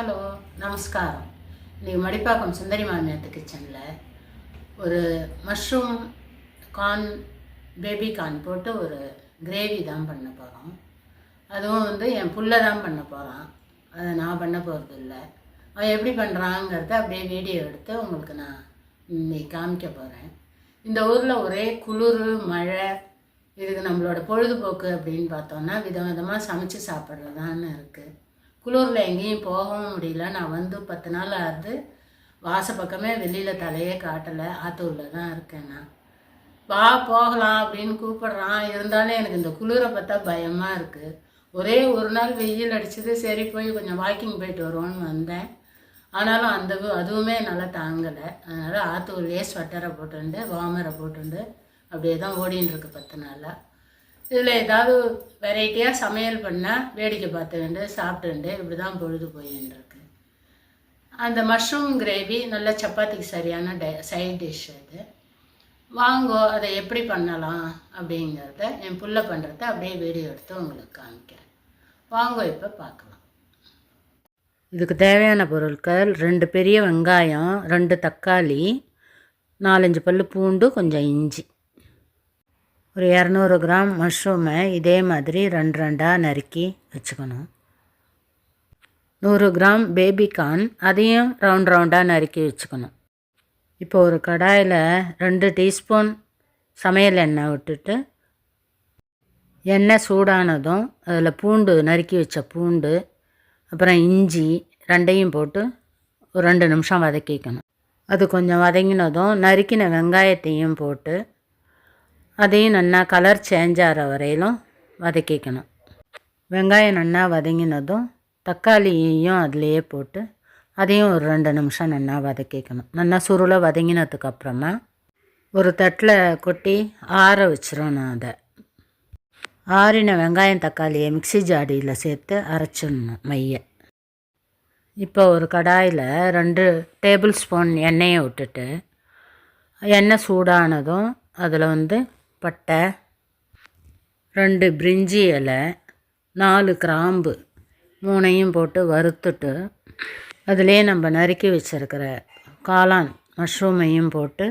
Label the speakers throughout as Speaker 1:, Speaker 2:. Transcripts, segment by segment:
Speaker 1: Hello நமஸ்காரம். இன்றைக்கி மடிப்பாக்கம் சுந்தரி மாமியாத்து கிச்சனில் ஒரு மஷ்ரூம் கார்ன் பேபி கார்ன் போட்டு ஒரு கிரேவி தான் பண்ண போகிறோம் அதுவும் வந்து என் புள்ள தான் பண்ண போகிறான் அதை நான் பண்ண போகிறது இல்லை. அவன் எப்படி பண்ணுறாங்கிறத அப்படியே வீடியோ எடுத்து உங்களுக்கு நான் இன்னைக்கு காமிக்க போகிறேன் இந்த ஊரில் ஒரே குளிர் மழை இதுக்கு நம்மளோட பொழுதுபோக்கு அப்படின்னு பார்த்தோன்னா விதவிதமாக சமைச்சு சாப்பிட்றதான்னு இருக்குது குளூரில் எங்கேயும் போகவும் முடியல. நான் வந்து பத்து நாள் ஆகுது. வாச பக்கமே வெளியில் தலையே காட்டலை. ஆத்தூரில் தான் இருக்கேன் நான். வா போகலாம் அப்படின்னு கூப்பிடுறான். இருந்தாலும் எனக்கு இந்த குளிரை பார்த்தா பயமாக இருக்குது ஒரே ஒரு நாள் வெயில் அடிச்சது. சரி போய் கொஞ்சம் வாக்கிங் போயிட்டு வருவோன்னு வந்தேன். ஆனாலும் அந்த அதுவுமே என்னால் தாங்கலை. அதனால் ஆத்தூர்லேயே ஸ்வெட்டரை போட்டுண்டு வாமரை போட்டுண்டு அப்படியே தான் ஓடின்னு இருக்கு பத்து நாளாக இதில் ஏதாவது வெரைட்டியாக சமையல் பண்ணால் வேடிக்கை பார்த்துக்கிண்டு சாப்பிட்டுண்டு இப்படி தான் பொழுது போயின்னு அந்த மஷ்ரூம் கிரேவி நல்ல சப்பாத்திக்கு சரியான டை சைட் டிஷ் அது. வாங்கோ அதை எப்படி பண்ணலாம் அப்படிங்கிறத என் புள்ள பண்ணுறத அப்படியே வீடியோ எடுத்து உங்களுக்கு காமிக்கிறேன். வாங்கோ இப்போ பார்க்கலாம். இதுக்கு தேவையான பொருட்கள் ரெண்டு பெரிய வெங்காயம் ரெண்டு தக்காளி நாலஞ்சு பல் பூண்டு கொஞ்சம் இஞ்சி. ஒரு இரநூறு கிராம் மஷ்ரூமை இதே மாதிரி ரெண்டு ரெண்டாக நறுக்கி வச்சுக்கணும். நூறு கிராம் பேபிகார்ன் அதையும் ரவுண்ட் ரவுண்டாக நறுக்கி வச்சுக்கணும். இப்போ ஒரு கடாயில் ரெண்டு டீஸ்பூன் சமையல் எண்ணெய் விட்டுட்டு எண்ணெய் சூடானதும் அதில் பூண்டு நறுக்கி வச்ச பூண்டு அப்புறம் இஞ்சி ரெண்டையும் போட்டு ஒரு ரெண்டு நிமிஷம் வதக்கிக்கணும். அது கொஞ்சம் வதங்கினதும் நறுக்கின வெங்காயத்தையும் போட்டு அதையும் நல்லா கலர் சேஞ்ச் ஆகிற வரையிலும் வதக்கிக்கணும். வெங்காயம் நல்லா வதங்கினதும் தக்காளியையும் அதுலேயே போட்டு அதையும் ஒரு ரெண்டு நிமிஷம் நல்லா வதக்கிக்கணும். நல்லா சுருளை வதங்கினதுக்கப்புறமா ஒரு தட்டில் கொட்டி ஆற வச்சிடணும் அதை. ஆறின வெங்காயம் தக்காளியை மிக்ஸி ஜாடியில் சேர்த்து அரைச்சிடணும் மைய. இப்போ ஒரு கடாயில் ரெண்டு டேபிள் ஸ்பூன் எண்ணெயை விட்டுட்டு எண்ணெய் சூடானதும் அதில் வந்து பட்டை ரெண்டு பிரிஞ்சி இலை நாலு கிராம்பு மூணையும் போட்டு வறுத்துட்டு அதிலே நம்ம நறுக்கி வச்சுருக்கிற காளான் மஷ்ரூமையும் போட்டு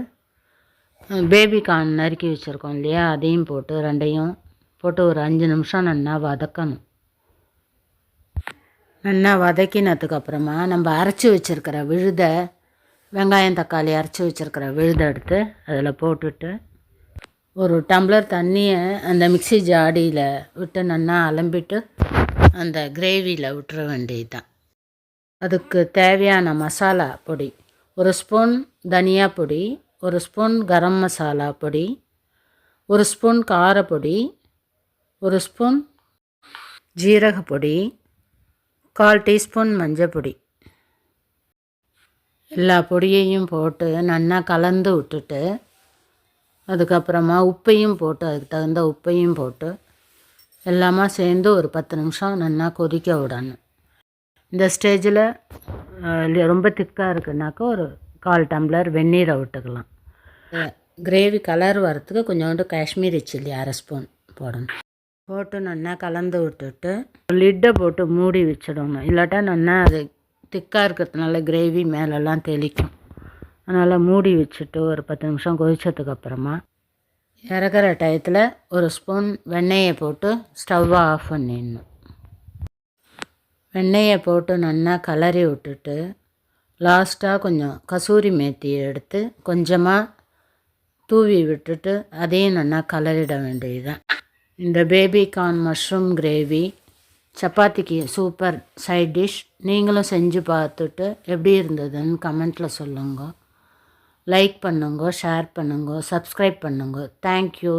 Speaker 1: பேபி கார்ன் நறுக்கி வச்சுருக்கோம் இல்லையா? அதையும் போட்டு ரெண்டையும் போட்டு ஒரு அஞ்சு நிமிஷம் நல்லா வதக்கணும். நல்லா வதக்கினதுக்கப்புறமா நம்ம அரைச்சி வச்சுருக்கிற விழுதை வெங்காயம் தக்காளி அரைச்சி வச்சுருக்கிற விழுதை எடுத்து அதில் போட்டுட்டு ஒரு டம்ளர் தண்ணியை அந்த மிக்ஸி ஜாடியில் விட்டு நல்லா அலம்பிட்டு அந்த கிரேவியில் விட்டுற வேண்டியது தான் அதுக்கு தேவையான மசாலா பொடி ஒரு ஸ்பூன் தனியா பொடி ஒரு ஸ்பூன் கரம் மசாலா பொடி ஒரு ஸ்பூன் காரப்பொடி ஒரு ஸ்பூன் ஜீரகப்பொடி கால் டீஸ்பூன் மஞ்சள் பொடி. எல்லா பொடியையும் போட்டு நல்லா கலந்து விட்டுட்டு அதுக்கப்புறமா உப்பையும் போட்டு அதுக்கு தகுந்த உப்பையும் போட்டு எல்லாமே சேர்ந்து ஒரு பத்து நிமிஷம் நல்லா கொதிக்க விடணும். இந்த ஸ்டேஜில் ரொம்ப திக்காக இருக்குனாக்கா ஒரு கால் டம்ளர் வெந்நீரை விட்டுக்கலாம். கிரேவி கலர் வரத்துக்கு கொஞ்சோண்டு காஷ்மீரி சில்லி அரை ஸ்பூன் போடணும். போட்டு நல்லா கலந்து விட்டுட்டு லிட்டை போட்டு மூடி வச்சிடணும். இல்லாட்டா நல்லா அது திக்காக இருக்கிறதுனால கிரேவி மேலெல்லாம் தெளிக்கும். அதனால் மூடி வச்சுட்டு ஒரு பத்து நிமிஷம் கொதித்ததுக்கு அப்புறமா இறக்குற டயத்தில் ஒரு ஸ்பூன் வெண்ணெயை போட்டு ஸ்டவ்வை ஆஃப் பண்ணிடணும். வெண்ணெயை போட்டு நல்லா கலரி விட்டுட்டு லாஸ்ட்டாக கொஞ்சம் கசூரி மேத்தியை எடுத்து கொஞ்சமாக தூவி விட்டுட்டு அதையும் நல்லா கலரிட வேண்டியதுதான். இந்த பேபி கார்ன் மஷ்ரூம் கிரேவி சப்பாத்திக்கு சூப்பர் சைட் டிஷ் நீங்களும் செஞ்சு பார்த்துட்டு எப்படி இருந்ததுன்னு கமெண்ட்டில் சொல்லுங்கள் லைக் பண்ணுங்க ஷேர் பண்ணுங்க சப்ஸ்கிரைப் பண்ணுங்க. தேங்க்யூ